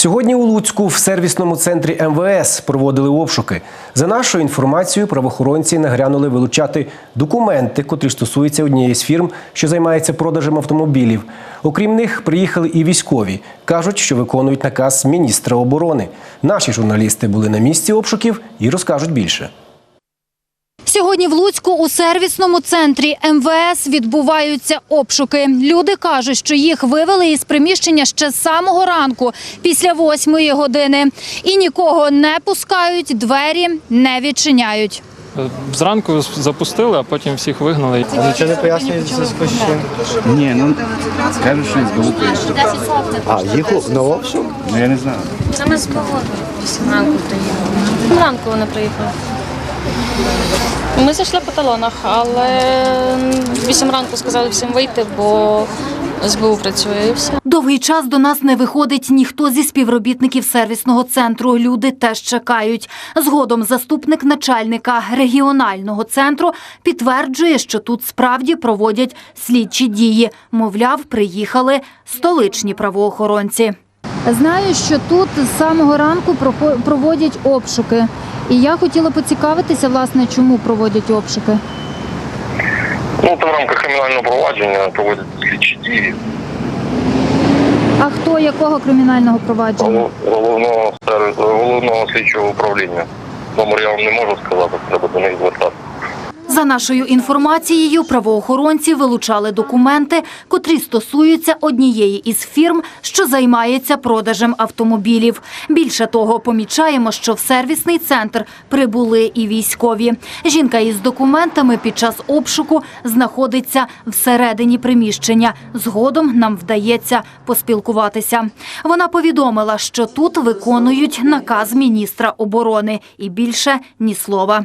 Сьогодні у Луцьку в сервісному центрі МВС проводили обшуки. За нашою інформацією, правоохоронці нагрянули вилучати документи, котрі стосуються однієї з фірм, що займається продажем автомобілів. Окрім них, приїхали і військові. кажуть, що виконують наказ міністра оборони. Наші журналісти були на місці обшуків і розкажуть більше. Сьогодні в Луцьку у сервісному центрі МВС відбуваються обшуки. Люди кажуть, що їх вивели із приміщення ще з самого ранку, після восьмої години. І нікого не пускають, двері не відчиняють. Зранку запустили, а потім всіх вигнали. Нічого не пояснюють в зв'язку з чим? Ні, ну кажуть, що із Галупи. А, їх на обшук? Ну я не знаю. Це ми з ранку приїхали. Ранку вони приїхали. Ми зайшли по талонах, але вісім ранку сказали всім вийти, бо СБУ працює і все. Довгий час до нас не виходить ніхто зі співробітників сервісного центру. Люди теж чекають. Згодом заступник начальника регіонального центру підтверджує, що тут справді проводять слідчі дії. Мовляв, приїхали столичні правоохоронці. Знаю, що тут з самого ранку проводять обшуки. І я хотіла поцікавитися, власне, чому проводять обшуки. Ну, то в рамках кримінального провадження проводять слідчі дії А хто якого кримінального провадження? Головного головного слідчого управління. Номер я вам не можу сказати, треба до них звертатися. За нашою інформацією, правоохоронці вилучали документи, котрі стосуються однієї із фірм, що займається продажем автомобілів. Більше того, помічаємо, що в сервісний центр прибули і військові. Жінка із документами під час обшуку знаходиться всередині приміщення. Згодом нам вдається поспілкуватися. Вона повідомила, що тут виконують наказ міністра оборони і більше ні слова.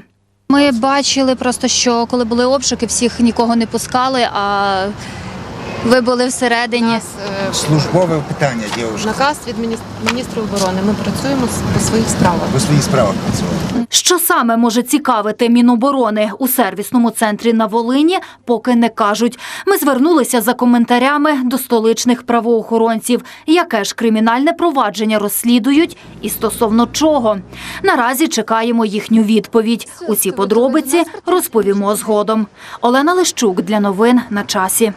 Ми бачили просто, що коли були обшуки, всіх нікого не пускали, а ви були всередині. Службове питання, дівчина. Наказ від міністр- міністра оборони. Ми працюємо по своїх справах. Ви своїх справах працювали. Що саме може цікавити Міноборони у сервісному центрі на Волині, поки не кажуть. Ми звернулися за коментарями до столичних правоохоронців, яке ж кримінальне провадження розслідують і стосовно чого. Наразі чекаємо їхню відповідь. Усі подробиці розповімо згодом. Олена Лищук для новин на часі.